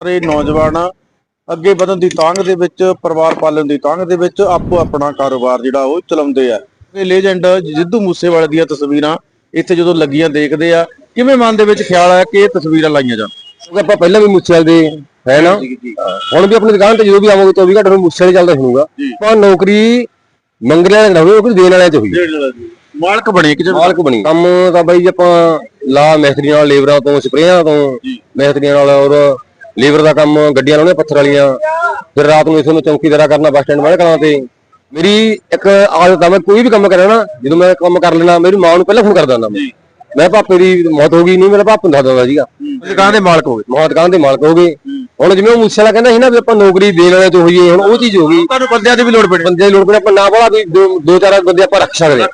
ਸਾਰੇ ਨੌਜਵਾਨ ਅੱਗੇ ਵਧਣ ਦੀ ਤਾਂਘ ਦੇ ਵਿੱਚ ਪਰਿਵਾਰ ਪਾਲਣ ਦੀ ਤਾਂਘ ਦੇ ਵਿੱਚ ਆਪੋ ਆਪਣਾ ਕਾਰੋਬਾਰ ਜਿਹੜਾ ਉਹ ਚਲਾਉਂਦੇ ਆ। ਇਹ ਲੈਜੈਂਡ ਜਿੱਦੂ ਮੂਸੇਵਾਲੇ ਦੀਆਂ ਤਸਵੀਰਾਂ ਇੱਥੇ ਜਦੋਂ ਲੱਗੀਆਂ ਦੇਖਦੇ ਆ ਕਿਵੇਂ ਮਨ ਦੇ ਵਿੱਚ ਖਿਆਲ ਆਇਆ ਕਿ ਇਹ ਤਸਵੀਰਾਂ ਲਾਈਆਂ ਜਾਣ? ਕਿਉਂਕਿ ਆਪਾਂ ਪਹਿਲਾਂ ਵੀ ਮੁੱਛਲ ਦੇ ਹੈ ਨਾ? ਹੁਣ ਵੀ ਆਪਣੀ ਦੁਕਾਨ ਤੇ ਜਦੋਂ ਵੀ ਆਵਾਂਗੇ 24 ਘੰਟੇ ਨੂੰ ਮੁੱਛਲ ਚੱਲਦਾ ਸੁਣੂਗਾ ਆਪਾਂ ਨੌਕਰੀ ਮੰਗਣ ਵਾਲੇ ਨਾ ਹੋਵੇ ਨੌਕਰੀ ਦੇਣ ਵਾਲਿਆਂ ਚ ਹੋਈ। ਮਾਲਕ ਬਣੇ ਕਿ ਜਦੋਂ ਮਾਲਕ ਬਣੀ। ਕੰਮ ਤਾਂ ਬਾਈ ਜੀ ਆਪਾਂ ਲਾ ਮਿਸਤਰੀਆਂ ਨਾਲ ਲੇਬਰਾਂ ਤੋਂ ਸਪਰੇਆਂ ਤੋਂ ਮਿਸਤਰੀਆਂ ਨਾਲ ਔਰ ਲੇਬਰ ਦਾ ਕੰਮ ਗੱਡੀਆਂ ਲਾਉਣੇ ਪੱਥਰ ਵਾਲੀਆਂ। ਫਿਰ ਰਾਤ ਨੂੰ ਇਸੇ ਨੂੰ ਚੌਕੀਦਾਰਾ ਕਰਨਾ ਬੱਸ ਸਟੈਂਡ ਵਾਲੇ ਕਲਾਂ ਤੇ। ਮੇਰੀ ਇੱਕ ਆਦਤ ਆ ਮੈਂ ਕੋਈ ਵੀ ਕੰਮ ਕਰਾਂ ਨਾ ਜਦੋਂ ਮੈਂ ਕੰਮ ਕਰ ਲੈਣਾ ਮੇਰੀ ਮਾਂ ਨੂੰ ਪਹਿਲਾਂ ਫੋਨ ਕਰ ਦਿੰਦਾ ਮੈਂ। ਮੈਂ ਭਾਪੇ ਦੀ ਮੌਤ ਹੋ ਗਈ ਨਹੀਂ ਮੇਰਾ ਭਾਪਾ ਹੁੰਦਾ ਦਿੰਦਾ ਸੀਗਾ। ਦੁਕਾਨ ਦੇ ਮਾਲਕ ਹੋਵੇ ਮਾਂ ਦੁਕਾਨ ਦੇ ਮਾਲਕ ਹੋ ਗਏ। ਹੁਣ ਜਿਵੇਂ ਉਹ ਮੂਸੇ ਵਾਲਾ ਕਹਿੰਦਾ ਸੀ ਨਾ ਵੀ ਆਪਾਂ ਨੌਕਰੀ ਦੇਣ ਵਾਲੇ ਤੋਂ ਹੋਈਏ ਹੁਣ ਉਹ ਚੀਜ਼ ਹੋ ਗਈ। ਤੁਹਾਨੂੰ ਬੰਦਿਆਂ ਦੀ ਵੀ ਲੋੜ ਪੈਣੀ। ਬੰਦੇ ਦੀ ਲੋੜ ਪਈ ਆਪਾਂ ਨਾ ਵਾਲਾ ਵੀ ਦੋ ਚਾਰ ਬੰਦੇ ਆਪਾਂ ਰੱਖ ਸਕਦੇ ਹਾਂ।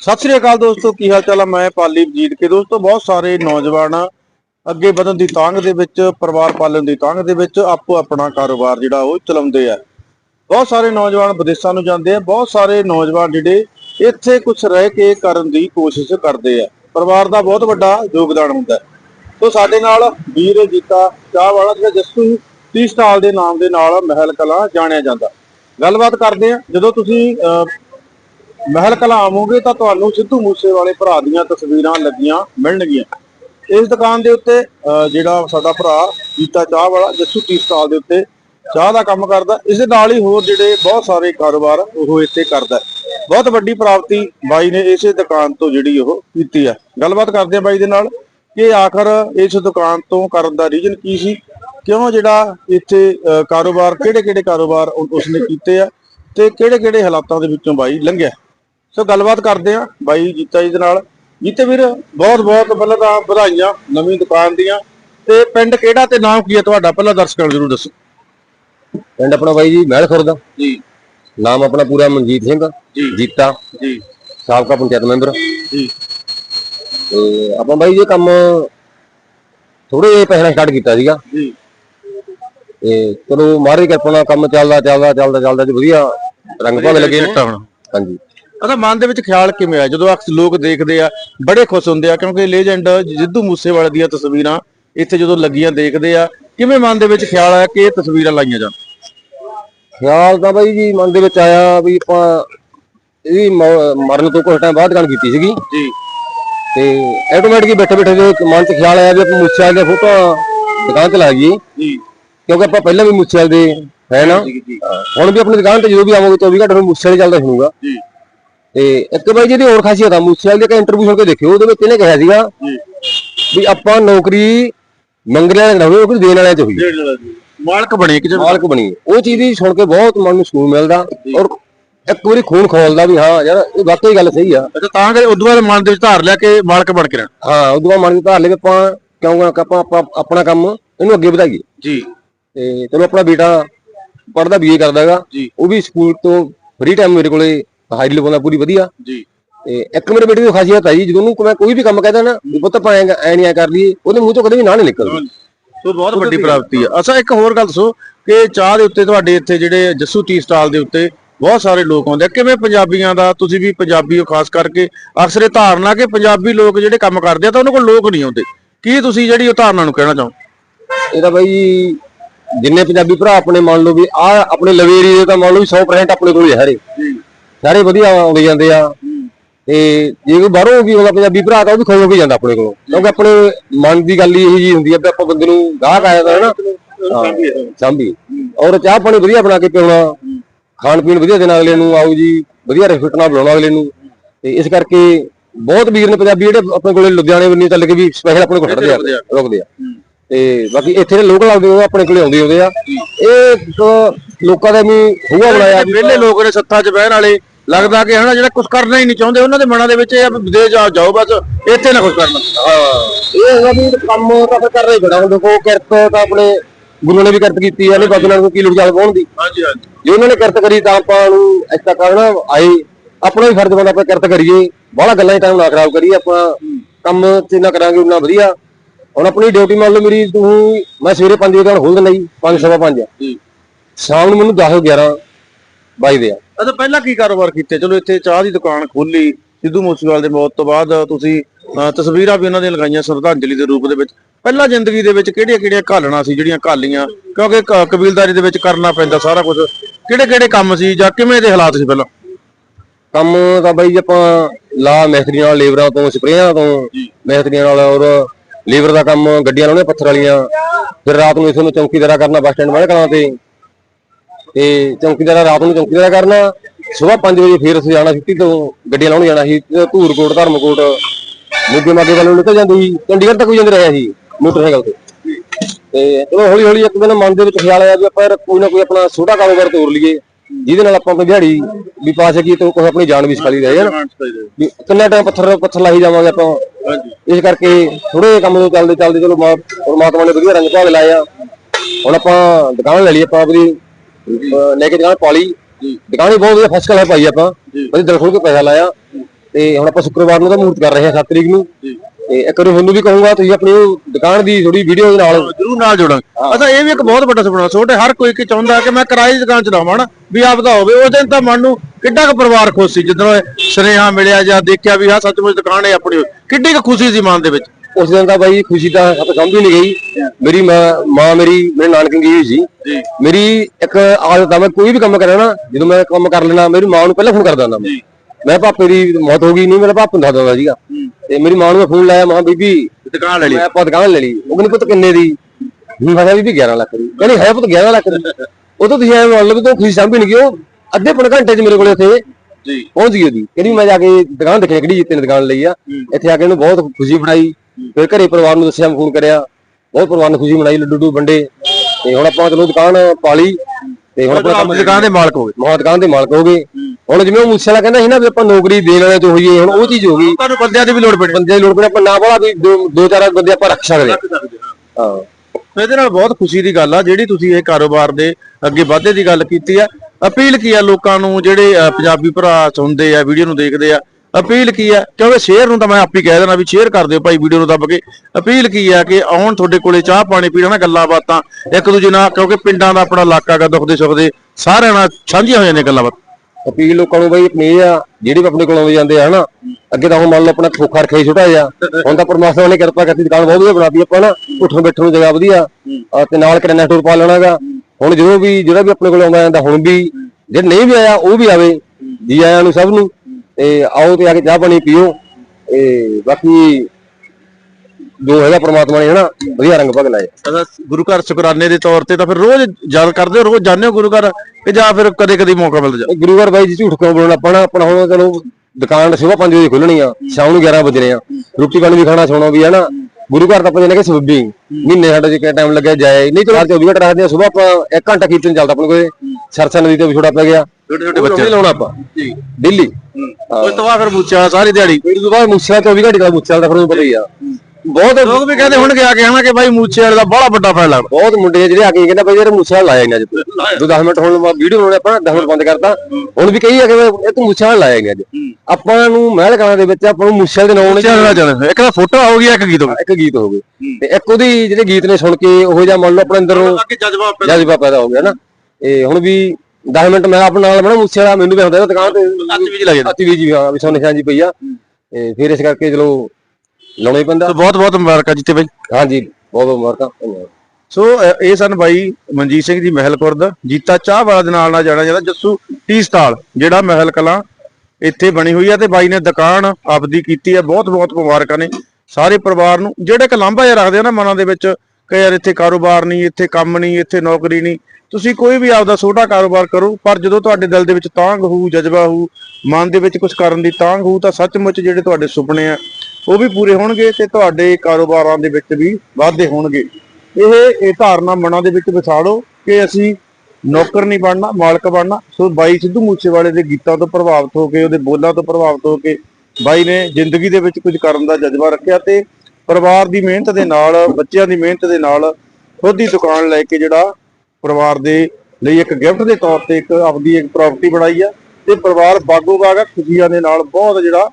ਸਤਿ ਸ੍ਰੀ ਅਕਾਲ ਦੋਸਤੋ ਕੀ ਹਾਲ ਚਾਲ ਆ? ਮੈਂ ਪਾਲੀ ਵਜੀਦ ਕੇ। ਦੋਸਤੋ ਬਹੁਤ ਸਾਰੇ ਨੌਜਵਾਨ ਅੱਗੇ ਵਧਣ ਦੀ ਤਾਂਘ ਦੇ ਵਿੱਚ ਪਰਿਵਾਰ ਪਾਲਣ ਦੀ ਤਾਂਘ ਦੇ ਵਿੱਚ ਆਪੋ ਆਪਣਾ ਕਾਰੋਬਾਰ ਜਿਹੜਾ ਉਹ ਚਲਾਉਂਦੇ ਆ। ਬਹੁਤ ਸਾਰੇ ਨੌਜਵਾਨ ਵਿਦੇਸ਼ਾਂ ਨੂੰ ਜਾਂਦੇ ਆ ਬਹੁਤ ਸਾਰੇ ਨੌਜਵਾਨ ਜਿਹੜੇ ਇੱਥੇ ਕੁਝ ਰਹਿ ਕੇ ਕਰਨ ਦੀ ਕੋਸ਼ਿਸ਼ ਕਰਦੇ ਆ। ਪਰਿਵਾਰ ਦਾ ਬਹੁਤ ਵੱਡਾ ਯੋਗਦਾਨ ਹੁੰਦਾ ਹੈ। ਸੋ ਸਾਡੇ ਨਾਲ ਵੀਰ ਜੀਤਾ ਚਾਹ ਵਾਲਾ ਜਿਹੜਾ ਜੱਸੂ ਟੀ ਸਟਾਲ ਦੇ ਨਾਮ ਦੇ ਨਾਲ ਮਹਿਲ ਕਲਾ ਜਾਣਿਆ ਜਾਂਦਾ। ਗੱਲਬਾਤ ਕਰਦੇ ਆ। ਜਦੋਂ ਤੁਸੀਂ ਅਹ, ਮਹਿਲ ਕਲਾ ਆਵੋਗੇ ਤਾਂ ਤੁਹਾਨੂੰ ਸਿੱਧੂ ਮੂਸੇ ਵਾਲੇ ਭਰਾ ਦੀਆਂ ਤਸਵੀਰਾਂ ਲੱਗੀਆਂ ਮਿਲਣਗੀਆਂ। ਇਸ ਦੁਕਾਨ ਦੇ ਉੱਤੇ ਅਹ, ਜਿਹੜਾ ਸਾਡਾ ਭਰਾ ਜੀਤਾ ਚਾਹ ਵਾਲਾ ਜੱਸੂ ਟੀ ਸਟਾਲ ਦੇ ਉੱਤੇ ਚਾਹ ਦਾ ਕੰਮ ਕਰਦਾ ਇਸ ਦੇ ਨਾਲ ਹੀ ਹੋਰ ਜਿਹੜੇ ਬਹੁਤ ਸਾਰੇ ਕਾਰੋਬਾਰ ਉਹ ਇੱਥੇ ਕਰਦਾ ਬਹੁਤ ਵੱਡੀ ਪ੍ਰਾਪਤੀ ਬਾਈ ਨੇ ਇਸੇ ਦੁਕਾਨ ਤੋਂ ਜਿਹੜੀ ਉਹ ਕੀਤੀ ਹੈ। ਗੱਲਬਾਤ ਕਰਦੇ ਆ ਬਾਈ ਦੇ ਨਾਲ ਕਿ ਆਖਰ ਇਸ ਦੁਕਾਨ ਤੋਂ ਕਰਨ ਦਾ ਰੀਜਨ ਕੀ ਸੀ ਕਿਉਂ ਜਿਹੜਾ ਇੱਥੇ ਅਹ, ਕਾਰੋਬਾਰ ਕਿਹੜੇ ਕਿਹੜੇ ਕਾਰੋਬਾਰ ਉਸਨੇ ਕੀਤੇ ਆ ਤੇ ਕਿਹੜੇ ਕਿਹੜੇ ਹਾਲਾਤਾਂ ਦੇ ਵਿੱਚੋਂ ਬਾਈ ਲੰਘਿਆ। ਸੋ ਗੱਲਬਾਤ ਕਰਦੇ ਆ ਬਾਈ ਜੀਤਾ ਜੀ ਦੇ ਨਾਲ। ਜੀਤੇ ਵੀਰ ਬਹੁਤ ਬਹੁਤ ਪਹਿਲਾਂ ਤਾਂ ਵਧਾਈਆਂ ਨਵੀਂ ਦੁਕਾਨ ਦੀਆਂ। ਤੇ ਪਿੰਡ ਕਿਹੜਾ ਤੇ ਨਾਮ ਕੀ ਹੈ ਤੁਹਾਡਾ? ਪਹਿਲਾਂ ਦਰਸ਼ਕਾਂ ਨੂੰ ਜ਼ਰੂਰ ਦੱਸੋ। ਪਿੰਡ ਆਪਣਾ ਬਾਈ ਜੀ ਮਹਿਲ ਖੁਰਦ ਜੀ। ਨਾਮ ਆਪਣਾ ਪੂਰਾ ਮਨਜੀਤ ਸਿੰਘ ਜੀ। ਜੀਤਾ। ਜੀ। ਸਾਬਕਾ ਪੰਚਾਇਤ ਮੈਂਬਰ। ਜੀ। ਤੇ ਆਪਾਂ ਬਾਈ ਜੀ ਇਹ ਕੰਮ ਥੋੜੇ ਜਿਹੇ ਪਹਿਲਾਂ ਸਟਾਰਟ ਕੀਤਾ ਸੀਗਾ। ਜੀ। ਤੇ ਚਲੋ ਦੀ ਕਿਰਪਾ ਨਾਲ ਕੰਮ ਚੱਲਦਾ ਚੱਲਦਾ ਚੱਲਦਾ ਚੱਲਦਾ ਜੀ ਵਧੀਆ। ਰੰਗ ਭਾਗ ਲੱਗੇ ਹਾਂਜੀ। ਅਦਾ ਮਨ ਦੇ ਵਿੱਚ ਖਿਆਲ ਕਿਵੇਂ ਆਇਆ ਜਦੋਂ ਅਕਸ ਲੋਕ ਦੇਖਦੇ ਆ ਬੜੇ ਖੁਸ਼ ਹੁੰਦੇ ਆ ਕਿਉਂਕਿ ਲੈਜੈਂਡ ਜਿੱਦੂ ਮੂਸੇਵਾਲੇ ਦੀਆਂ ਤਸਵੀਰਾਂ ਇੱਥੇ ਜਦੋਂ ਲੱਗੀਆਂ ਦੇਖਦੇ ਆ ਕਿਵੇਂ ਮਨ ਦੇ ਵਿੱਚ ਖਿਆਲ ਆਇਆ ਕਿ ਇਹ ਤਸਵੀਰਾਂ ਲਾਈਆਂ ਜਾਣ? ਖਿਆਲ ਤਾਂ ਬਾਈ ਜੀ ਮਨ ਦੇ ਵਿੱਚ ਆਇਆ ਵੀ ਆਪਾਂ ਇਹਦੀ ਮੌ- ਮਰਨ ਤੋਂ ਕੁਝ ਟਾਈਮ ਬਾਅਦ ਗੱਲ ਕੀਤੀ ਸੀਗੀ। ਜੀ। ਤੇ ਆਟੋਮੈਟਿਕਲੀ ਬੈਠੇ ਬੈਠੇ ਜੋ ਮਨ 'ਚ ਖਿਆਲ ਆਇਆ ਵੀ ਆਪਾਂ ਮੁੱਛੇ ਵਾਲੇ ਦੀਆਂ ਫੋਟੋ ਦੁਕਾਨ ਤੇ ਲਾ ਗਈ ਜੀ। ਕਿਉਂਕਿ ਆਪਾਂ ਪਹਿਲਾਂ ਵੀ ਮੁੱਛੇ ਵਾਲੇ ਦੇ ਹੈ ਨਾ? ਹੁਣ ਵੀ ਆਪਣੀ ਦੁਕਾਨ ਤੇ ਜਦੋਂ ਵੀ ਆਵਾਂਗੇ 24 ਘੰਟੇ ਨੂੰ ਮੁੱਛੇ ਵਾਲੇ ਚੱਲਦਾ ਸੁਣੂਗਾ ਜੀ। ਤੇ ਇੱਕ ਬਾਈ ਜਿਹਦੀ ਹੋਰ ਖਾਸੀਅਤ ਆ ਮੁੱਛੇ ਵਾਲੇ ਦਾ ਇੰਟਰਵਿਊ ਸੁਣ ਕੇ ਦੇਖਿਓ ਉਹਦੇ ਵਿੱਚ ਇਹਨੇ ਕਿਹਾ ਸੀਗਾ ਜੀ। ਵੀ ਆਪਾਂ ਨੌਕਰੀ ਮੰਗਣ ਵਾਲੇ ਨਾ ਹੋਵੇ ਨੌਕਰੀ ਦੇਣ ਵਾਲਿਆਂ ਚ ਹੋਈ। ਮਾਲਕ ਬਣੇ ਕਿ ਮਾਲਕ ਬਣੀ। ਉਹ ਚੀਜ਼ ਦੀ ਸੁਣ ਕੇ ਬਹੁਤ ਮਨ ਨੂੰ ਸਕੂਨ ਮਿਲਦਾ ਔਰ ਇੱਕ ਵਾਰੀ ਖੂਨ ਖੋਲਦਾ ਵੀ ਹਾਂ ਯਾਰ ਇਹ ਵਾਕਈ ਗੱਲ ਸਹੀ ਆ। ਅੱਛਾ ਤਾਂ ਕਰੇ ਉਦੋਂ ਬਾਅਦ ਮਨ ਦੇ ਵਿੱਚ ਧਾਰ ਲਿਆ ਕਿ ਮਾਲਕ ਬਣ ਕੇ ਰਹਿਣਾ। ਹਾਂ ਉਦੋਂ ਬਾਅਦ ਮਨ ਨੂੰ ਧਾਰ ਲੈ ਵੀ ਆਪਾਂ ਕਿਉਂ ਆਪਾਂ ਆਪਾਂ ਆਪਣਾ ਕੰਮ ਇਹਨੂੰ ਅੱਗੇ ਵਧਾਈਏ। ਜੀ। ਤੇ ਚਲੋ ਆਪਣਾ ਬੇਟਾ ਪੜਦਾ ਬੀਏ ਕਰਦਾ ਹੈਗਾ। ਉਹ ਵੀ ਸਕੂਲ ਤੋਂ ਫ੍ਰੀ ਟਾਈਮ ਮੇਰੇ ਕੋਲੇ ਹਾਜ਼ਰੀ ਲਵਾਉਂਦਾ ਪੂਰੀ ਵਧੀਆ। ਜੀ। ਤੇ ਇੱਕ ਮੇਰੇ ਬੇਟੇ ਦੀ ਖਾਸੀਅਤ ਆ ਜੀ ਜਦੋਂ ਉਹਨੂੰ ਮੈਂ ਕੋਈ ਵੀ ਕੰਮ ਕਹਿੰਦਾ ਨਾ ਵੀ ਪੁੱਤ ਆਪਾਂ ਐਂ ਨਹੀਂ ਐ ਕਰ ਲਈਏ ਉਹਦੇ ਮੂੰਹ ਤੋਂ ਕਦੇ ਵੀ ਨਾ ਨਹੀਂ ਨਿਕਲਦੀ। ਸੋ ਬਹੁਤ ਵੱਡੀ ਪ੍ਰਾਪਤੀ ਆ। ਅੱਛਾ ਇੱਕ ਹੋਰ ਗੱਲ ਦੱਸੋ ਕਿ ਚਾਹ ਦੇ ਉੱਤੇ ਤੁਹਾਡੇ ਇੱਥੇ ਜਿਹੜੇ ਜੱਸੂ ਟੀ ਸਟਾਲ ਦੇ ਉੱਤੇ ਬਹੁਤ ਸਾਰੇ ਲੋਕ ਆਉਂਦੇ ਆ। ਕਿਵੇਂ ਪੰਜਾਬੀਆਂ ਦਾ ਤੁਸੀਂ ਵੀ ਪੰਜਾਬੀ ਹੋ ਖਾਸ ਕਰਕੇ ਅਕਸਰ ਇਹ ਧਾਰਨਾ ਕਿ ਪੰਜਾਬੀ ਲੋਕ ਜਿਹੜੇ ਕੰਮ ਕਰਦੇ ਆ ਤਾਂ ਉਹਨਾਂ ਕੋਲ ਲੋਕ ਨਹੀਂ ਆਉਂਦੇ। ਕੀ ਤੁਸੀਂ ਜਿਹੜੀ ਉਹ ਧਾਰਨਾ ਨੂੰ ਕਹਿਣਾ ਚਾਹੋ? ਇਹਦਾ ਬਾਈ ਜਿੰਨੇ ਪੰਜਾਬੀ ਭਰਾ ਆਪਣੇ ਮੰਨ ਲਓ ਵੀ ਆ ਆਪਣੇ ਲਵੇਰੀ ਦੇ ਤਾਂ ਮੰਨ ਲਓ ਵੀ 100% ਆਪਣੇ ਕੋਲ ਹੀ ਆ ਸਾਰੇ ਸਾਰੇ ਵਧੀਆ ਆਉਂਦੇ ਜਾਂਦੇ ਆ। ਤੇ ਜੇ ਕੋਈ ਬਾਹਰੋਂ ਵੀ ਆਉਂਦਾ ਪੰਜਾਬੀ ਭਰਾ ਤਾਂ ਉਹ ਵੀ ਖੋ ਹੋ ਕੇ ਜਾਂਦਾ ਆਪਣੇ ਕੋਲੋਂ। ਕਿਉਂਕਿ ਆਪਣੇ ਮਨ ਦੀ ਗੱਲ ਹੀ ਇਹੀ ਜੀ ਹੁੰਦੀ ਆ ਵੀ ਆਪਾਂ ਬੰਦੇ ਨੂੰ ਗਾਹਕ ਆਇਆ ਤਾਂ ਹਨਾ। ਚਾਂਬੀ ਔਰ ਚਾਹ ਪਾਣੀ ਵਧੀਆ ਬਣਾ ਕੇ ਪਿਉਣਾ ਖਾਣ ਪੀਣ ਵਧੀਆ ਦੇਣਾ ਅਗਲੇ ਨੂੰ ਆਓ ਜੀ ਵਧੀਆ ਰੈਸਪੀਟ ਨਾਲ ਬੁਲਾਉਣਾ ਅਗਲੇ ਨੂੰ। ਤੇ ਇਸ ਕਰਕੇ ਬਹੁਤ ਵੀਰ ਨੇ ਪੰਜਾਬੀ ਜਿਹੜੇ ਆਪਣੇ ਕੋਲੇ ਲੁਧਿਆਣੇ ਬੰਨੀ ਚੱਲ ਕੇ ਵੀ ਸਪੈਸ਼ਲ ਆਪਣੇ ਕੋਲ ਖੜਦੇ ਆ ਰੁਕਦੇ ਆ। ਤੇ ਬਾਕੀ ਇੱਥੇ ਦੇ ਲੋਕਲ ਆਉਂਦੇ ਉਹ ਆਪਣੇ ਕੋਲੇ ਆਉਂਦੇ ਆਉਂਦੇ ਆ। ਇਹ ਲੋਕਾਂ ਦਾ ਵੀ ਹੁਆ ਬਣਾਇਆ। ਵਿਹਲੇ ਲੋਕ ਨੇ ਸੱਥਾਂ 'ਚ ਬਹਿਣ ਵਾਲੇ ਲੱਗਦਾ ਕਿ ਹਨਾ ਜਿਹੜਾ ਕੁਝ ਕਰਨਾ ਹੀ ਨਹੀਂ ਚਾਹੁੰਦੇ ਉਹਨਾਂ ਦੇ ਮਨਾਂ ਦੇ ਵਿੱਚ ਇਹ ਆ ਵੀ ਵਿਦੇਸ਼ ਜਾ ਜਾਓ ਬਸ ਇੱਥੇ ਨਾ ਕੁਝ ਕਰਨਾ। ਇਹ ਹੈਗਾ ਵੀ ਕੰਮ ਤਾਂ ਫਿਰ ਕਰਨਾ ਹੀ ਪੈਣਾ ਹੁਣ ਦੇਖੋ ਕਿਰਤ ਤਾਂ ਆਪਣੇ ਗੁਰੂ ਨੇ ਵੀ ਕਿਰਤ ਕੀਤੀ ਹੈ ਨਹੀਂ ਬਾਬੇ ਨਾਲ ਕੀ ਲੋੜ ਚੱਲ ਪਾਉਣ ਦੀ? ਹਾਂਜੀ ਹਾਂਜੀ। ਜੇ ਉਹਨਾਂ ਨੇ ਕਿਰਤ ਕਰੀ ਤਾਂ ਆਪਾਂ ਨੂੰ ਤੱਕ ਕਰਨਾ ਆਏ ਆਪਣਾ ਵੀ ਫਰਜ਼ ਬਣਦਾ ਆਪਾਂ ਕਿਰਤ ਕਰੀਏ। ਬਾਹਲਾ ਗੱਲਾਂ ਹੀ ਟਾਈਮ ਨਾ ਖਰਾਬ ਕਰੀਏ ਆਪਾਂ। ਕੰਮ ਜਿੰਨਾ ਕਰਾਂਗੇ ਉਨਾ ਵਧੀਆ। ਹੁਣ ਆਪਣੀ ਡਿਊਟੀ ਮੰਨ ਲਓ ਮੇਰੀ ਤੁਸੀਂ ਮੈਂ ਸਵੇਰੇ 5 ਵਜੇ ਤੱਕ ਖੋਲ ਦਿੰਦਾ ਜੀ 5 ਸਵਾ 5 ਜੀ। ਸ਼ਾਮ ਨੂੰ ਮੈਨੂੰ 10 11 ਵੱਜਦੇ ਆ। ਅੱਛਾ ਪਹਿਲਾਂ ਕੀ ਕਾਰੋਬਾਰ ਕੀਤੇ? ਚਲੋ ਇੱਥੇ ਚਾਹ ਦੀ ਦੁਕਾਨ ਖੋਲੀ ਸਿੱਧੂ ਮੂਸੇਵਾਲ ਦੇ ਮੌਤ ਤੋਂ ਬਾਅਦ ਤੁਸੀਂ ਤਸਵੀਰਾਂ ਵੀ ਉਹਨਾਂ ਦੀਆਂ ਲਗਾਈਆਂ ਸ਼ਰਧਾਂਜਲੀ ਦੇ ਰੂਪ ਦੇ ਵਿੱਚ। ਪਹਿਲਾਂ ਜ਼ਿੰਦਗੀ ਦੇ ਵਿੱਚ ਕਿਹੜੀਆਂ ਕਿਹੜੀਆਂ ਘਾਲਣਾ ਸੀ ਜਿਹੜੀਆਂ ਘਾਲੀਆਂ? ਕਿਉਂਕਿ ਕਬੀਲਦਾਰੀ ਦੇ ਵਿੱਚ ਕਰਨਾ ਪੈਂਦਾ ਸਾਰਾ ਕੁਝ। ਕਿਹੜੇ ਕਿਹੜੇ ਕੰਮ ਸੀ ਜਾਂ ਕਿਵੇਂ ਦੇ ਹਾਲਾਤ ਸੀ ਪਹਿਲਾਂ? ਕੰਮ ਤਾਂ ਬਾਈ ਜੀ ਆਪਾਂ ਲਾ ਮਿਸਤਰੀਆਂ ਨਾਲ ਲੇਬਰਾਂ ਤੋਂ ਸਪਰੇਆਂ ਤੋਂ ਮਿਸਤਰੀਆਂ ਨਾਲ ਔਰ ਲੇਬਰ ਦਾ ਕੰਮ ਗੱਡੀਆਂ ਲਾਉਣੇ ਪੱਥਰ ਵਾਲੀਆਂ। ਫਿਰ ਰਾਤ ਨੂੰ ਇਸ ਨੂੰ ਚੌਕੀਦਾਰਾ ਕਰਨਾ ਬੱਸ ਸਟੈਂਡ ਵਾਲੇ ਕਲਾਂ ਤੇ। ਤੇ ਚੌਕੀਦਾਰਾ ਰਾਤ ਨੂੰ ਚੌਕੀਦਾਰਾ ਕਰਨਾ ਸਵੇਰ 5 ਵਜੇ ਫੇਰ ਅਸੀਂ ਜਾਣਾ ਛੁੱਟੀ ਤੋਂ ਗੱਡੀਆਂ ਲਾਉਣ ਜਾਣਾ ਸੀ ਧੂਰਕੋਟ ਧਰਮਕੋਟ ਮੁੱਗੇ ਮਾਗੇ ਵੱਲੋਂ ਨਿਕਲ ਜਾਂਦੇ ਸੀ ਚੰਡੀਗੜ੍ਹ ਤੱਕ ਵੀ ਜਾਂਦੇ ਰਹੇ ਸੀ ਮੋਟਰਸਾਈਕਲ ਤੇ। ਤੇ ਚਲੋ ਹੌਲੀ ਹੌਲੀ ਇੱਕ ਦਿਨ ਮਨ ਦੇ ਵਿੱਚ ਖਿਆਲ ਆਇਆ ਵੀ ਆਪਾਂ ਕੋਈ ਨਾ ਕੋਈ ਆਪਣਾ ਛੋਟਾ ਕਾਰੋਬਾਰ ਤੋਰ ਲਈਏ ਜਿਹਦੇ ਨਾਲ ਆਪਾਂ ਆਪਣੀ ਦਿਹਾੜੀ ਵੀ ਪਾ ਸਕੀਏ ਤੇ ਕੋਈ ਆਪਣੀ ਜਾਨ ਵੀ ਸਕਾਲੀ ਰਹੇ ਨਾ? ਕਿੰਨਾ ਟਾਈਮ ਪੱਥਰ ਪੱਥਰ ਲਾਈ ਜਾਵਾਂਗੇ ਆਪਾਂ। ਇਸ ਕਰਕੇ ਥੋੜੇ ਕੰਮ ਤੋਂ ਚੱਲਦੇ ਚੱਲਦੇ ਚਲੋ ਪਰਮਾਤਮਾ ਨੇ ਵਧੀਆ ਰੰਗ ਭਾਗ ਲਾਇਆ। ਹੁਣ ਆਪਾਂ ਦੁਕਾਨ ਲੈ ਲਈ ਆਪਾਂ ਆਪਣੀ ਅਹ ਲੈ ਕੇ ਦੁਕਾਨ ਪਾਲੀ। ਦੁਕਾਨ ਵੀ ਬਹੁਤ ਵਧੀਆ ਫਸਟ ਕਲਾਸ ਪਾਈ ਆਪਾਂ। ਵਧੀਆ ਦਿਲ ਖੋਲ ਕੇ ਪੈਸਾ ਲਾਇਆ। ਤੇ ਹੁਣ ਆਪਾਂ ਸ਼ੁੱਕਰਵਾਰ ਨੂੰ ਤਾਂ ਮੂਰਤ ਕਰ ਰਹੇ ਹਾਂ 7 ਤਰੀਕ ਨੂੰ। ਤੇ ਇੱਕ ਵਾਰੀ ਤੁਹਾਨੂੰ ਵੀ ਕਹੂੰਗਾ ਤੁਸੀਂ ਆਪਣੀ ਉਹ ਦੁਕਾਨ ਦੀ ਥੋੜੀ ਵੀਡੀਓ ਨਾਲ। ਜਰੂਰ ਨਾਲ ਜੋੜਾਂਗੇ। ਅੱਛਾ ਇਹ ਵੀ ਇੱਕ ਬਹੁਤ ਵੱਡਾ ਸੁਪਨਾ ਛੋਟੇ ਹਰ ਕੋਈ ਕਿ ਚਾਹੁੰਦਾ ਕਿ ਮੈਂ ਕਿਰਾਏ ਦੀ ਦੁਕਾਨ ਚਲਾਵਾਂ ਨਾ ਵੀ ਆਪਦਾ ਹੋਵੇ। ਉਸ ਦਿਨ ਤਾਂ ਮਨ ਨੂੰ ਕਿੱਡਾ ਕੁ ਪਰਿਵਾਰ ਖੁਸ਼ ਸੀ ਜਦੋਂ ਸੁਨੇਹਾ ਮਿਲਿਆ ਜਾਂ ਦੇਖਿਆ ਵੀ ਹਾਂ ਸੱਚਮੁੱਚ ਦੁਕਾਨ ਹੈ ਆਪਣੀ ਕਿੱਡੀ ਕੁ ਖੁਸ਼ੀ ਸੀ ਮਨ ਦੇ ਵਿੱਚ। ਉਸ ਦਿਨ ਤਾਂ ਬਾਈ ਖੁਸ਼ੀ ਤਾਂ ਆਪਾਂ ਸਮਝ ਹੀ ਨਹੀਂ ਗਈ। ਮੇਰੀ ਮਾਂ ਮਾਂ ਮੇਰੀ ਮੇਰੇ ਨਾਨਕੇ ਗਈ ਸੀ। ਮੇਰੀ ਇੱਕ ਆਦਤ ਆ ਮੈਂ ਕੋਈ ਵੀ ਕੰਮ ਕਰਾਂ ਨਾ ਜਦੋਂ ਮੈਂ ਕੰਮ ਕਰ ਲੈਣਾ ਮੇਰੀ ਮਾਂ ਨੂੰ ਪਹਿਲਾਂ ਫੋਨ ਕਰ ਦਿੰਦਾ ਮੈਂ। ਮੈਂ ਪਾਪੇ ਦੀ ਮੌਤ ਹੋ ਗਈ ਨਹੀਂ ਮੇਰਾ ਪਾਪਾ ਹੁੰਦਾ ਦਿੰਦਾ ਸੀਗਾ। ਤੇ ਮੇਰੀ ਮਾਂ ਨੂੰ ਮੈਂ ਫੋਨ ਲਾਇਆ ਮਾਂ ਬੀਬੀ ਦੁਕਾਨ ਲੈ ਲਈ। ਮੈਂ ਆਪਾਂ ਦੁਕਾਨ ਲੈ ਲਈ। ਉਹ ਕਹਿੰਦੀ ਪੁੱਤ ਕਿੰਨੇ ਦੀ? ਮੈਂ ਕਿਹਾ ਬੀਬੀ 11 ਲੱਖ ਦੀ। ਕਹਿੰਦੀ ਹੈ ਪੁੱਤ 11 ਲੱਖ ਦੀ? ਉਹ ਤਾਂ ਤੁਸੀਂ ਐ ਮੰਨ ਲਓ ਵੀ ਤੂੰ ਖੁਸ਼ੀ ਸਾਂਭੀ ਨਹੀਂ ਉਹ ਅੱਧੇ ਪੌਣੇ ਘੰਟੇ 'ਚ ਮੇਰੇ ਕੋਲੇ ਉੱਥੇ ਜੀ। ਪਹੁੰਚ ਗਈ ਉਹਦੀ। ਕਹਿੰਦੀ ਮੈਂ ਜਾ ਕੇ ਦੁਕਾਨ ਦੇਖਿਆ ਕਿਹੜੀ ਜਿੱਤੇ ਨੇ ਦੁਕਾਨ ਲਈ ਆ। ਇੱਥੇ ਆ ਕੇ ਉਹਨੂੰ ਬਹੁਤ ਖੁਸ਼ੀ ਬਣਾਈ ਫਿਰ ਘਰੇ ਪਰਿਵਾਰ ਨੂੰ ਦੱਸਿਆ ਫੋਨ ਕਰਿਆ। ਬਹੁਤ ਪਰਿਵਾਰ ਨੇ ਖੁਸ਼ੀ ਮਨਾਈ ਲੱਡੂ ਡੂ ਵੰਡੇ। ਤੇ ਹੁਣ ਆਪਾਂ ਚਲੋ ਦੁਕਾਨ ਪਾਲੀ। ਤੇ ਹੁਣ ਆਪਣਾ ਕੰਮ ਦੁਕਾਨ ਦੇ ਮਾਲਕ ਹੋ ਗਏ। ਮਹਾਂ ਦੁਕਾਨ ਦੇ ਮਾਲਕ ਹੋ ਗਏ। ਹੁਣ ਜਿਵੇਂ ਉਹ ਮੂਸੇ ਵਾਲਾ ਕਹਿੰਦਾ ਸੀ ਨਾ ਵੀ ਆਪਾਂ ਨੌਕਰੀ ਦੇਣ ਵਾਲੇ ਤੋਂ ਹੋਈਏ ਹੁਣ ਉਹ ਚੀਜ਼ ਹੋ ਗਈ। ਤੁਹਾਨੂੰ ਬੰਦਿਆਂ ਦੀ ਵੀ ਲੋੜ ਪੈਣੀ। ਬੰਦੇ ਦੀ ਲੋੜ ਪੈਣੀ। ਆਪਾਂ ਨਾ ਵਾਲਾ ਵੀ ਦੋ- ਦੋ ਚਾਰ ਬੰਦੇ ਆਪਾਂ ਰੱਖ ਸਕਦੇ ਹਾਂ। ਹਾਂ। ਇਹਦੇ ਨਾਲ ਬਹੁਤ ਖੁਸ਼ੀ ਦੀ ਗੱਲ ਆ ਜਿਹੜੀ ਤੁਸੀਂ ਇਹ ਕਾਰੋਬਾਰ ਦੇ ਅੱਗੇ ਵਾਧੇ ਦੀ ਗੱਲ ਕੀਤੀ ਆ। ਅਪੀਲ ਕੀ ਆ ਲੋਕਾਂ ਨੂੰ ਜਿਹੜੇ ਅ, ਪੰਜਾਬੀ ਭਰਾ ਸੁਣਦੇ ਆ ਵੀਡੀਓ ਨੂੰ ਦੇਖਦੇ ਆ ਅਪੀਲ ਕੀ ਆ? ਕਿਉਂਕਿ ਸ਼ੇਅਰ ਨੂੰ ਤਾਂ ਮੈਂ ਆਪੀ ਕਹਿ ਦੇਣਾ ਵੀ ਸ਼ੇਅਰ ਕਰ ਦਿਓ ਭਾਈ ਵੀਡੀਓ ਨੂੰ ਦੱਬ ਕੇ। ਅਪੀਲ ਕੀ ਆ ਕਿ ਆਉਣ ਤੁਹਾਡੇ ਕੋਲੇ ਚਾਹ ਪਾਣੀ ਪੀਣਾ ਨਾ ਗੱਲਾਂ ਬਾਤਾਂ ਇੱਕ ਦੂਜੇ ਨਾਲ ਕਿਉਂਕਿ ਪਿੰਡਾਂ ਦਾ ਆਪਣਾ ਇਲਾਕਾ ਗਾ ਦੁੱਖ ਦੇ ਸੁੱਖ ਦੇ ਸਾਰਿਆਂ ਨਾਲ ਸਾਂਝੀਆਂ ਹੋ ਜਾਂਦੀਆਂ ਗੱਲਾਂ ਬਾਤਾਂ। ਅਪੀਲ ਲੋਕਾਂ ਨੂੰ ਬਈ ਆਪਣੀ ਇਹ ਆ ਜਿਹੜੇ ਵੀ ਆਪਣੇ ਕੋਲ ਆਉਂਦੇ ਜਾਂਦੇ ਆ ਹਨਾ? ਅੱਗੇ ਤਾਂ ਹੁਣ ਮੰਨ ਲਓ ਆਪਣਾ ਖੋਖਾ ਰੱਖਿਆ ਸੀ ਛੋਟਾ ਜਿਹਾ। ਹੁਣ ਤਾਂ ਪਰਮਾਤਮਾ ਨੇ ਕਿਰਪਾ ਕੀਤੀ ਦੁਕਾਨ ਬਹੁਤ ਵਧੀਆ ਬਣਾਤੀ ਆਪਾਂ ਨਾ ਉੱਠਣ ਬੈਠਣ ਨੂੰ ਜਗ੍ਹਾ ਵਧੀਆ। ਅਹ ਤੇ ਨਾਲ ਕਿਰਾਣਾ ਸਟੋਰ ਪਾ ਲੈਣਾਗਾ। ਹੁਣ ਜਦੋਂ ਵੀ ਜਿਹੜਾ ਵੀ ਆਪਣੇ ਕੋਲ ਆਉਂਦਾ ਜਾਂਦਾ ਹੁਣ ਵੀ ਜੇ ਨਹੀਂ ਵੀ ਆਇਆ ਉਹ ਵੀ ਆਵੇ ਜੀ ਆਇਆਂ ਨੂੰ ਸਭ ਨੂੰ। ਤੇ ਆਓ ਤੇ ਆ ਕੇ ਚਾਹ ਪਾਣੀ ਪੀਓ। ਤੇ ਬਾਕੀ ਜੋ ਹੈਗਾ ਪਰਮਾਤਮਾ ਨੇ ਹਨਾ ਵਧੀਆ ਰੰਗ ਭਗ ਲਾਏ ਅਦਾ ਗੁਰੂ ਘਰ ਸ਼ੁਕਰਾਨੇ ਦੇ ਤੌਰ ਤੇ ਤਾਂ ਫਿਰ ਰੋਜ਼ ਯਾਦ ਕਰਦੇ ਹੋ ਰੋਜ਼ ਜਾਂਦੇ ਹੋ ਗੁਰੂ ਘਰ? ਕਿ ਜਾਂ ਫਿਰ ਕਦੇ ਕਦੇ ਮੌਕਾ ਮਿਲਦਾ ਜਾ ਗੁਰੂ ਘਰ ਬਾਈ ਜੀ ਝੂਠ ਕਿਉਂ ਬੋਲਣਾ? ਆਪਣਾ ਆਪਣਾ ਹੁਣ ਚਲੋ ਦੁਕਾਨ ਸਵੇਰ 5 ਵਜੇ ਖੁੱਲਣੀ ਆ ਸ਼ਾਮ ਨੂੰ 11 ਵਜਣੇ ਆ। ਰੋਟੀ ਪਾਣੀ ਵੀ ਖਾਣਾ ਸੌਣਾ ਵੀ ਹੈ ਨਾ। ਗੁਰੂ ਘਰ ਤਾਂ ਆਪਾਂ ਜਾਨੇ ਕਿ ਸਬੱਬੀ। ਮਹੀਨੇ ਸਾਡਾ ਜੇ ਟਾਈਮ ਲੱਗਿਆ ਜਾਏ ਨਹੀਂ। ਚਲੋ 24 ਘੰਟੇ ਰੱਖਦੇ ਆ ਸਵੇਰ ਆਪਾਂ 1 ਘੰਟਾ ਕੀਰਤਨ ਚੱਲਦਾ ਆਪਣੇ ਕੋਲੇ ਸਰਸਾ ਨਦੀ ਤੇ ਵਿਛੋੜਾ ਪੈ ਗਿਆ। ਛੋਟੇ ਛੋਟੇ ਬੱਚੇ ਲਾਉਣਾ ਆਪਾਂ। ਦਿੱਲੀ। ਉਸ ਤੋਂ ਬਾਅਦ ਫਿਰ ਮੁੱਚਾ ਸਾਰੀ ਦਿਹਾੜੀ। ਫਿਰ ਤੋਂ ਬਾਅਦ ਮੂਸਿਆ 24 ਘੰਟੇ ਦਾ ਮੂਸਿਆ ਦਾ ਫਿਰ ਪਤਾ ਹੀ ਆ। ਬਹੁਤ ਲੋਕ ਵੀ ਕਹਿੰਦੇ ਹੁਣ ਗਿਆ ਕਿ ਹਨਾ ਕਿ ਭਾਈ ਮੂਚੇ ਵਾਲੇ ਦਾ ਬੜਾ ਵੱਡਾ ਫੈਨ ਲੱਗਦਾ ਬਹੁਤ ਮੁੰਡੇ ਜਿਹੜੇ ਆ ਕੇ ਕਹਿੰਦਾ ਬਾਈ ਯਾਰ ਮੂਸਿਆ ਲਾਇਆ ਨਹੀਂ ਅੱਜ ਤੂੰ। 10 ਮਿੰਟ ਹੁਣ ਵੀਡੀਓ ਬਣਾਉਣੇ ਆਪਾਂ 10 ਮਿੰਟ ਬੰਦ ਕਰਤਾ। ਹੁਣ ਵੀ ਕਹੀ ਆ ਕਿ ਵੀ ਇਹ ਤੂੰ ਮੂਸਿਆ ਲਾਇਆ ਨਹੀਂ ਅੱਜ। ਆਪਾਂ ਨੂੰ ਮਹਿਲ ਕਲਾਂ ਦੇ ਵਿੱਚ ਆਪਾਂ ਨੂੰ ਮੂਸਿਆ ਦੇ ਨਾਂ ਨੇ ਮੂਚੇ ਵਾਲੇ ਦਾ ਇੱਕ ਤਾਂ ਫੋਟੋ ਹੋ ਗਈ ਇੱਕ ਗੀਤ ਹੋ ਇੱਕ ਗੀਤ ਹੋ ਗਏ ਤੇ ਇੱਕ ਉਹਦੀ ਜਿਹੜੇ ਗੀਤ ਨੇ ਸੁਣ ਕੇ ਉਹ ਜਿਹਾ ਮੰਨ ਲਓ ਆਪਣੇ ਅੰਦਰ ਜਜ਼ਬਾ ਪੈਦਾ ਹੋ ਗਿਆ। ਨਾ। ਇਹ ਹੁਣ ਵੀ 10 ਮਿੰਟ ਮੈਂ ਆਪਣੇ ਨਾਲ ਬਣਾ ਮੂਸੇ ਵਾਲਾ ਮੈਨੂੰ ਵੀ ਹੁੰਦਾ ਦੁਕਾਨ ਤੇ। ਅੱਤ ਵੀ ਲੱਗ ਜਾਂਦਾ। ਅਤੀ ਵੀ ਜੀ ਹਾਂ ਵੀ ਸੋਨੇ ਸ਼ਾਂਜੀ ਪਈ ਆ। ਤੇ ਫਿਰ ਇਸ ਕਰਕੇ ਚਲੋ ਲਾਉਣਾ ਹੀ ਪੈਂਦਾ ਬਹੁਤ ਬਹੁਤ ਮੁਬਾਰਕਾਂ ਜਿੱਤੇ ਬਾਈ। ਹਾਂਜੀ ਬਹੁਤ ਬਹੁਤ ਮੁਬਾਰਕਾਂ ਧੰਨਵਾਦ। ਸੋ ਅ, ਇਹ ਸਨ ਬਾਈ ਮਨਜੀਤ ਸਿੰਘ ਜੀ ਮਹਿਲ ਖੁਰਦ ਜੀਤਾ ਚਾਹ ਵਾਲਾ ਦੇ ਨਾਲ ਨਾਲ ਜਾਣਾ ਜਾਂਦਾ ਜੱਸੂ ਟੀ ਸਟਾਲ ਜਿਹੜਾ ਮਹਿਲ ਕਲਾਂ ਇੱਥੇ ਬਣੀ ਹੋਈ ਹੈ ਤੇ ਬਾਈ ਨੇ ਦੁਕਾਨ ਆਪਦੀ ਕੀਤੀ ਹੈ ਬਹੁਤ ਬਹੁਤ ਮੁਬਾਰਕਾਂ ਨੇ ਸਾਰੇ ਪਰਿਵਾਰ ਨੂੰ। ਜਿਹੜੇ ਕਿ ਲਾਂਭਾ ਜਿਹਾ ਰੱਖਦੇ ਆ ਨਾ ਮਨਾਂ ਦੇ ਵਿੱਚ ਕਿ ਯਾਰ ਇੱਥੇ ਕਾਰੋਬਾਰ ਨਹੀਂ ਇੱਥੇ ਕੰਮ ਨਹੀਂ ਇੱਥੇ ਨੌਕਰੀ ਨਹੀਂ ਤੁਸੀਂ ਕੋਈ ਵੀ ਆਪਦਾ ਛੋਟਾ ਕਾਰੋਬਾਰ ਕਰੋ ਪਰ ਜਦੋਂ ਤੁਹਾਡੇ ਦਿਲ ਦੇ ਵਿੱਚ ਤਾਂਘ ਹੋਊ ਜਜ਼ਬਾ ਹੋਊ ਮਨ ਦੇ ਵਿੱਚ ਕੁਝ ਕਰਨ ਦੀ ਤਾਂਘ ਹੋਊ ਤਾਂ ਸੱਚਮੁੱਚ ਜਿਹੜੇ ਤੁਹਾਡੇ ਸੁਪਨੇ ਆ ਉਹ ਵੀ ਪੂਰੇ ਹੋਣਗੇ ਤੇ ਤੁਹਾਡੇ ਕਾਰੋਬਾਰਾਂ ਦੇ ਵਿੱਚ ਵੀ ਵਾਧੇ ਹੋਣਗੇ। ਇਹ ਇਹ ਧਾਰਨਾ ਮਨਾਂ ਦੇ ਵਿੱਚ ਵਿਸਾ ਲਓ ਕਿ ਅਸੀਂ ਨੌਕਰ ਨਹੀਂ ਬਣਨਾ, ਮਾਲਕ ਬਣਨਾ। ਸੋ ਬਾਈ ਸਿੱਧੂ ਮੂਸੇਵਾਲੇ ਦੇ ਗੀਤਾਂ ਤੋਂ ਪ੍ਰਭਾਵਿਤ ਹੋ ਕੇ, ਉਹਦੇ ਬੋਲਾਂ ਤੋਂ ਪ੍ਰਭਾਵਿਤ ਹੋ ਕੇ ਬਾਈ ਨੇ ਜ਼ਿੰਦਗੀ ਦੇ ਵਿੱਚ ਕੁਝ ਕਰਨ ਦਾ ਜਜ਼ਬਾ ਰੱਖਿਆ ਤੇ ਪਰਿਵਾਰ ਦੀ ਮਿਹਨਤ ਦੇ ਨਾਲ, ਬੱਚਿਆਂ ਦੀ ਮਿਹਨਤ ਦੇ ਨਾਲ ਖੁਦ ਹੀ ਦੁਕਾਨ ਲੈ ਕੇ ਜਿਹੜਾ ਪਰਿਵਾਰ ਦੇ ਲਈ ਇੱਕ ਗਿਫਟ ਦੇ ਤੌਰ ਤੇ ਇੱਕ ਆਪਦੀ ਇੱਕ ਪ੍ਰਾਪਰਟੀ ਬਣਾਈ ਆ ਤੇ ਪਰਿਵਾਰ ਬਾਗੋ ਬਾਗਾ ਖੁਸ਼ੀਆਂ ਦੇ ਨਾਲ ਬਹੁਤ ਜਿਹੜਾ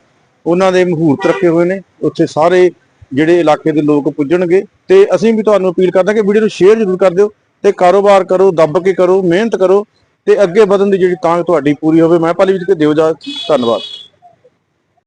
ਉਹਨਾਂ ਦੇ ਮਹੂਰਤ ਰੱਖੇ ਹੋਏ ਨੇ, ਉੱਥੇ ਸਾਰੇ ਜਿਹੜੇ ਇਲਾਕੇ ਦੇ ਲੋਕ ਪੁੱਜਣਗੇ ਤੇ ਅਸੀਂ ਵੀ ਤੁਹਾਨੂੰ ਅਪੀਲ ਕਰਦੇ ਹਾਂ ਕਿ ਵੀਡੀਓ ਨੂੰ ਸ਼ੇਅਰ ਜ਼ਰੂਰ ਕਰ ਦਿਓ ਤੇ ਕਾਰੋਬਾਰ ਕਰੋ, ਦੱਬ ਕੇ ਕਰੋ, ਮਿਹਨਤ ਕਰੋ ਤੇ ਅੱਗੇ ਵਧਣ ਦੀ ਜਿਹੜੀ ਤਾਂਗ ਤੁਹਾਡੀ ਪੂਰੀ ਹੋਵੇ। ਮੈਂ ਪਾਲੀ ਵਿੱਚ ਦਿਓ ਜਾ ਧੰਨਵਾਦ।